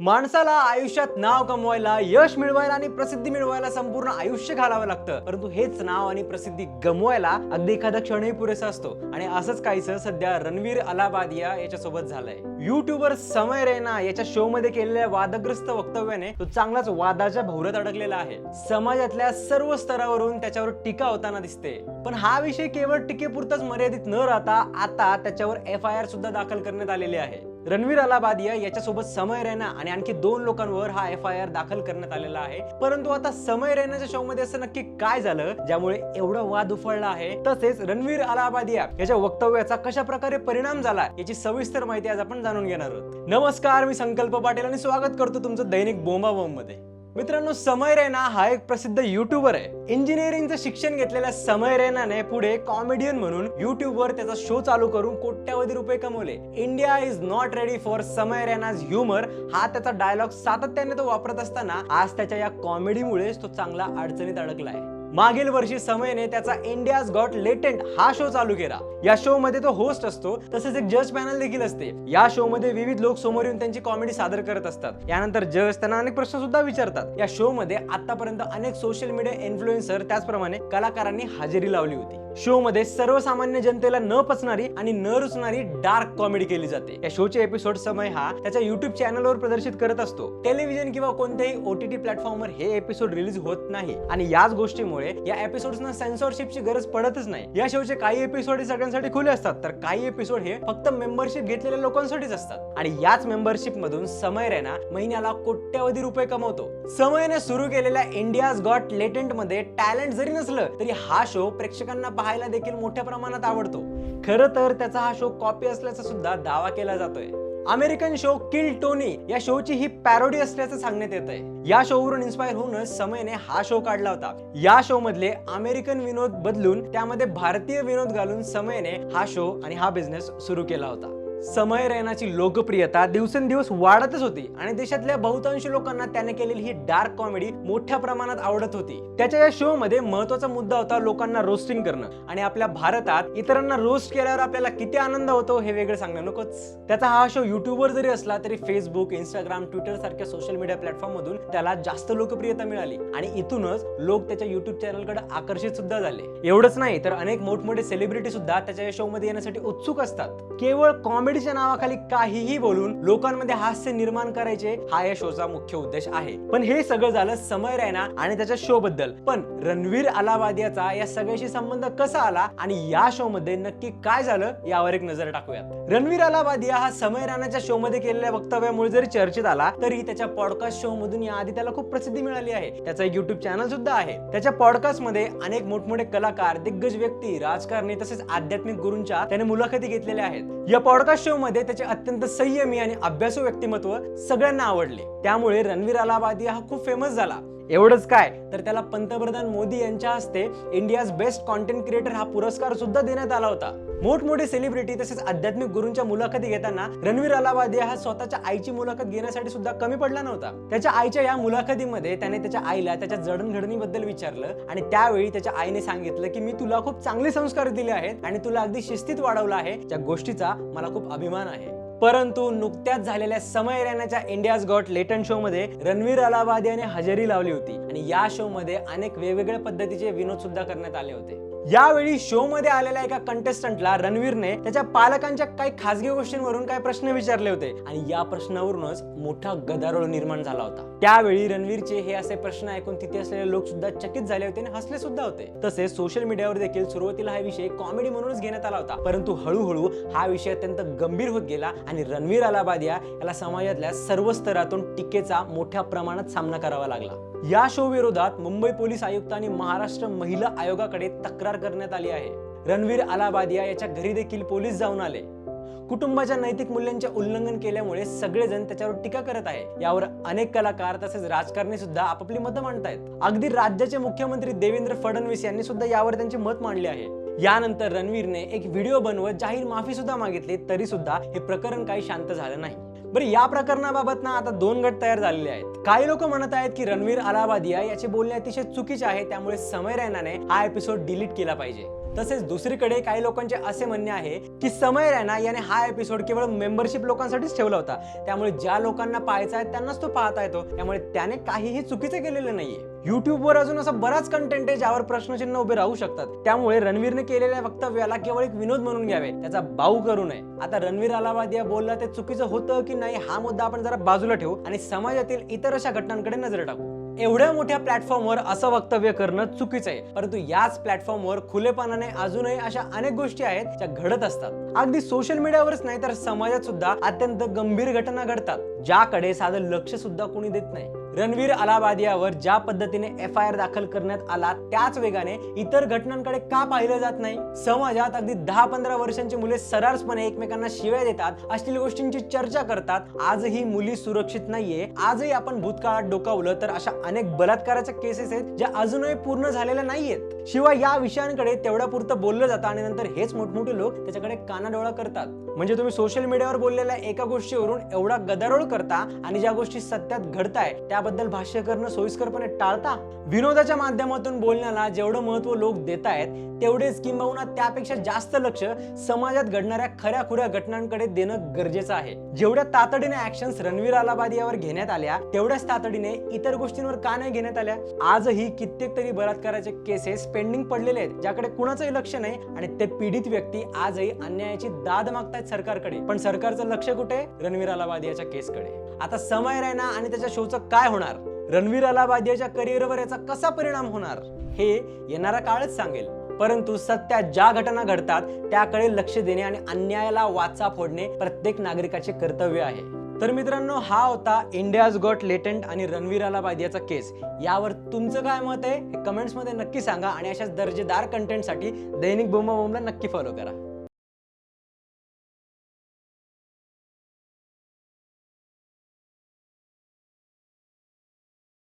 माणसाला आयुष्यात नाव कमवायला यश मिळवायला आणि प्रसिद्धी मिळवायला संपूर्ण आयुष्य घालावं लागतं. परंतु हेच नाव आणि प्रसिद्धी गमवायला अगदी एखादा क्षणही पुरेसा असतो. आणि असंच काहीच सध्या रणवीर अलाबादिया याच्यासोबत झालंय. युट्यूबर समय रेना याच्या शो मध्ये केलेल्या वादग्रस्त वक्तव्याने तो चांगलाच वादाच्या भोवऱ्यात अडकलेला आहे. समाजातल्या सर्व स्तरावरून त्याच्यावर टीका होताना दिसते. पण हा विषय केवळ टीकेपुरताच मर्यादित न राहता आता त्याच्यावर एफ आय आर सुद्धा दाखल करण्यात आलेले आहे. रणवीर अलाबादिया याच्यासोबत समय रैना आणि आणखी दोन लोकांवर हा एफ आय आर दाखल करण्यात आलेला आहे. परंतु आता समय रैनाच्या शो मध्ये असं नक्की काय झालं ज्यामुळे एवढा वाद उफळला आहे? तसेच रणवीर अलाबादिया याच्या वक्तव्याचा कशा प्रकारे परिणाम झाला याची सविस्तर माहिती आज आपण जाणून घेणार आहोत. नमस्कार मी संकल्प पाटील आणि स्वागत करतो तुमचं दैनिक बोंबा मध्ये मित्रांनो समय रैना हा एक प्रसिद्ध युट्यूबर आहे. इंजिनिअरिंगचं शिक्षण घेतलेल्या समय रैनाने पुढे कॉमेडियन म्हणून युट्यूबवर त्याचा शो चालू करून कोट्यावधी रुपये कमवले. India is not ready for Samay Raina's humour हा त्याचा डायलॉग सातत्याने तो वापरत असताना आज त्याच्या या कॉमेडीमुळेच तो चांगला अडचणीत अडकलाय. मागील वर्षी समयने त्याचा इंडियाज गॉट लेटेंट हा शो चालू केला. या शो मध्ये तो होस्ट असतो तसेच एक जज पॅनल देखील असते. या शो मध्ये विविध लोक समोर येऊन त्यांची कॉमेडी सादर करत असतात. यानंतर जज त्यांना अनेक प्रश्न सुद्धा विचारतात. या शो मध्ये आतापर्यंत अनेक सोशल मीडिया इन्फ्लुएन्सर त्याचप्रमाणे कलाकारांनी हजेरी लावली होती. शो मध्ये सर्वसामान्य जनतेला न पचणारी आणि न रुचणारी डार्क कॉमेडी केली जाते. या शोचे एपिसोड समय हा त्याच्या युट्यूब चॅनलवर प्रदर्शित करत असतो. टेलिव्हिजन किंवा कोणत्याही ओटीटी प्लॅटफॉर्मवर हे एपिसोड रिलीज होत नाही. आणि याच गोष्टीमुळे या एपिसोड्सना सेन्सॉरशिपची गरज पडतच नाही. या शोचे काही एपिसोड हे सगळ्यांसाठी खुले असतात तर काही एपिसोड हे फक्त मेंबरशिप घेतलेल्या लोकांसाठीच असतात. आणि याच मेंबरशिप मधून समय रैना महिन्याला कोट्यावधी रुपये कमवतो. समयने सुरू केलेल्या इंडियाज गॉट लेटेंटमध्ये टॅलेंट जरी नसलं तरी हा शो प्रेक्षकांना पाहायला देखील मोठ्या प्रमाणात आवडतो. खरं तर त्याचा हा शो कॉपी असल्याचा सुद्धा दावा केला जातोय. अमेरिकन शो किल टोनी या शोची ही पॅरोडी असल्याचं सांगण्यात येत आहे या शोवरून इन्स्पायर होऊनच समयने हा शो काढला होता. या शो मधले अमेरिकन विनोद बदलून त्यामध्ये भारतीय विनोद घालून समयने हा शो आणि हा बिझनेस सुरू केला होता. समय रैनाची लोकप्रियता दिवसेंदिवस वाढतच होती आणि देशातल्या बहुतांश लोकांना त्याने केलेली ही डार्क कॉमेडी मोठ्या प्रमाणात आवडत होती. त्याच्या या शो मध्ये महत्त्वाचा मुद्दा होता लोकांना रोस्टिंग करणं आणि आपल्या भारतात इतरांना रोस्ट केल्यावर आपल्याला किती आनंद होतो हे वेगळं सांगणं नकोच. त्याचा हा शो युट्यूबवर जरी असला तरी फेसबुक इंस्टाग्राम ट्विटर सारख्या सोशल मीडिया प्लॅटफॉर्म मधून त्याला जास्त लोकप्रियता मिळाली आणि इथूनच लोक त्याच्या युट्यूब चॅनलकडे आकर्षित सुद्धा झाले. एवढंच नाही तर अनेक मोठमोठे सेलिब्रिटी सुद्धा त्याच्या या शो मध्ये येण्यासाठी उत्सुक असतात. केवळ कॉमेडी कॉमेडीच्या नावाखाली काहीही बोलून लोकांमध्ये हास्य निर्माण करायचे हा या शोचा मुख्य उद्देश आहे. पण हे सगळं झालं समय रैना आणि त्याच्या शो बद्दल. पण रणवीर अलावादियाचा या सगळ्याशी संबंध कसा आला आणि या शो मध्ये नक्की काय झालं यावर एक नजर टाकूयात. रणवीर अलावादिया हा समय राणाच्या शो मध्ये केलेल्या वक्तव्यामुळे जरी चर्चेत आला तरी त्याच्या पॉडकास्ट शो मधून याआधी त्याला खूप प्रसिद्धी मिळाली आहे. त्याचा एक युट्यूब चॅनल सुद्धा आहे. त्याच्या पॉडकास्टमध्ये अनेक मोठमोठे कलाकार दिग्गज व्यक्ती राजकारणी तसेच आध्यात्मिक गुरूंच्या त्याने मुलाखती घेतलेल्या आहेत. या पॉडकास्ट शो मध्ये त्याचे अत्यंत संयमी आणि अभ्यासू व्यक्तिमत्व सगळ्यांना आवडले. त्यामुळे रणवीर अलाबादी हा खूप फेमस झाला. एवढंच काय? तर त्याला पंतप्रधान मोदी यांच्या हस्ते इंडियाज बेस्ट कॉन्टेंट क्रिएटर हा पुरस्कार सुद्धा देण्यात आला होता. मोठमोठे सेलिब्रिटी तसेच आध्यात्मिक गुरूंच्या मुलाखती घेताना रणवीर अलाहाबादिया हा स्वतःच्या आईची मुलाखत घेण्यासाठी सुद्धा कमी पडला नव्हता. त्याच्या आईच्या या मुलाखतीमध्ये त्याने त्याच्या आईला त्याच्या जडणघडणीबद्दल विचारलं आणि त्यावेळी त्याच्या आईने सांगितलं की मी तुला खूप चांगले संस्कार दिले आहेत आणि तुला अगदी शिस्तीत वाढवलं आहे. त्या गोष्टीचा मला खूप अभिमान आहे. परंतु नुकत्याच झालेल्या समय रॅनाच्या इंडियाज गॉट लेटन शो मध्ये रणवीर अलाहाबादियाने हजेरी लावली होती. आणि या शो मध्ये अनेक वेगवेगळ्या पद्धतीचे विनोद सुद्धा करण्यात आले होते. यावेळी शो मध्ये आलेल्या एका कंटेस्टंटला रणवीरने त्याच्या पालकांच्या काही खासगी गोष्टींवरून काही प्रश्न विचारले होते. आणि या प्रश्नावरूनच मोठा गदारोळ निर्माण झाला होता. त्यावेळी रणवीरचे हे असे प्रश्न ऐकून तिथे असलेले लोक सुद्धा चकित झाले होते आणि हसले सुद्धा होते. तसेच सोशल मीडियावर देखील सुरुवातीला हा विषय कॉमेडी म्हणूनच घेण्यात आला होता. परंतु हळूहळू हा विषय अत्यंत गंभीर होत गेला आणि रणवीर अलाबादिया याला समाजातल्या सर्व स्तरातून टीकेचा मोठ्या प्रमाणात सामना करावा लागला. या शो विरोधात मुंबई पोलीस आयुक्त आणि महाराष्ट्र महिला आयोगाकडे तक्रार करण्यात आली आहे. रणवीर अलाबादिया याच्या घरी देखील पोलीस जाऊन आले. कुटुंबाच्या नैतिक मूल्यांचे उल्लंघन केल्यामुळे सगळेजण त्याच्यावर टीका करत आहे. यावर अनेक कलाकार तसेच राजकारणी सुद्धा आपापली मतं मांडतायत. अगदी राज्याचे मुख्यमंत्री देवेंद्र फडणवीस यांनी सुद्धा यावर त्यांचे मत मांडले आहे. यानंतर रणवीरने एक व्हिडिओ बनवत जाहीर माफी सुद्धा मागितली तरी सुद्धा हे प्रकरण काही शांत झालं नाही. बरं या प्रकरणाबाबत ना आता दोन गट तयार झालेले आहेत. काही लोक म्हणत आहेत की रणवीर अलाहाबादिया याचे बोलणे अतिशय चुकीचे आहे त्यामुळे समय रैनाने हा एपिसोड डिलीट केला पाहिजे. तसेच दुसरीकडे काही लोकांचे असे म्हणणे आहे की समय रॅना याने हा एपिसोड केवळ मेंबरशिप लोकांसाठीच ठेवला होता. त्यामुळे ज्या लोकांना पाहायचा आहे त्यांनाच तो पाहता येतो. त्यामुळे त्याने काहीही चुकीचं केलेलं नाहीये. युट्यूबवर अजून असा बराच कंटेंट आहे ज्यावर प्रश्नचिन्ह उभे राहू शकतात. त्यामुळे रणवीरने केलेल्या वक्तव्याला केवळ एक विनोद म्हणून घ्यावे. त्याचा भाऊ करू नये. आता रणवीर अलाहाबादिया बोलला ते चुकीचं होतं की नाही हा मुद्दा आपण जरा बाजूला ठेवू आणि समाजातील इतर अशा घटनांकडे नजर टाकू. एवढ्या मोठ्या प्लॅटफॉर्मवर असं वक्तव्य करणं चुकीचं आहे. परंतु याच प्लॅटफॉर्मवर खुलेपणाने अजूनही अशा अनेक गोष्टी आहेत ज्या घडत असतात. अगदी सोशल मीडियावरच नाही तर समाजात सुद्धा अत्यंत गंभीर घटना घडतात ज्याकडे साधं लक्ष सुद्धा कोणी देत नाही. रणवीर अलाहाबादियावर ज्या पद्धतीने एफ आय आर दाखल करण्यात आला त्याच वेगाने इतर घटनांकडे का पाहिलं जात नाही? समाजात अगदी दहा पंधरा वर्षांची मुले सरारसपणे एकमेकांना शिव्या देतात अश्लील गोष्टींची चर्चा करतात. आजही मुली सुरक्षित नाहीये. आजही आपण भूतकाळात डोकावलं तर अशा अनेक बलात्काराच्या केसेस आहेत ज्या अजूनही पूर्ण झालेल्या नाहीयेत. शिवाय या विषयांकडे तेवढ्या पुरतं बोललं जातं आणि नंतर हेच मोठमोठे लोक त्याच्याकडे कानाडोळा करतात. म्हणजे तुम्ही सोशल मीडियावर बोललेल्या एका गोष्टीवरून एवढा गदारोळ करता आणि ज्या गोष्टी सत्यात घडताय त्याबद्दल भाष्य करणं सोयीस्करपणे टाळता? विनोदाच्या माध्यमातून बोलण्याला जेवढं महत्त्व लोक देत आहेत तेवढेच किंबहुना त्यापेक्षा जास्त लक्ष समाजात घडणाऱ्या खऱ्या खुऱ्या घटनांकडे देणं गरजेचं आहे. जेवढ्या तातडीने ऍक्शन्स रणवीर अलाहाबादी यावर घेण्यात आल्या तेवढ्याच तातडीने इतर गोष्टींवर का नाही घेण्यात आल्या? आजही कित्येक तरी बलात्काराचे केसेस पेंडिंग पडलेले आहेत ज्याकडे कुणाचंही लक्ष नाही आणि ते पीडित व्यक्ती आजही अन्यायाची दाद मागतायत सरकारकडे. पण सरकारचं लक्ष कुठे? रणवीर अलाहाबादी याच्या केसकडे. आता समय रायना आणि त्याच्या शोचं काय होणार? रणवीर अलाहाबादियाच्या करिअरवर याचा कसा परिणाम होणार? हे येणारा काळच सांगेल. परंतु सत्यात ज्या घटना घडतात त्याकडे लक्ष देणे आणि अन्यायाला वाचा फोडणे प्रत्येक नागरिकाचे कर्तव्य आहे. तर मित्रांनो हा होता इंडियाज गॉट लेटंट आणि रणवीर अलाबादियाचा केस. यावर तुमचं काय मत आहे? हे कमेंट्समध्ये नक्की सांगा आणि अशाच दर्जेदार कंटेंटसाठी दैनिक बोंबा बोंबला नक्की फॉलो करा.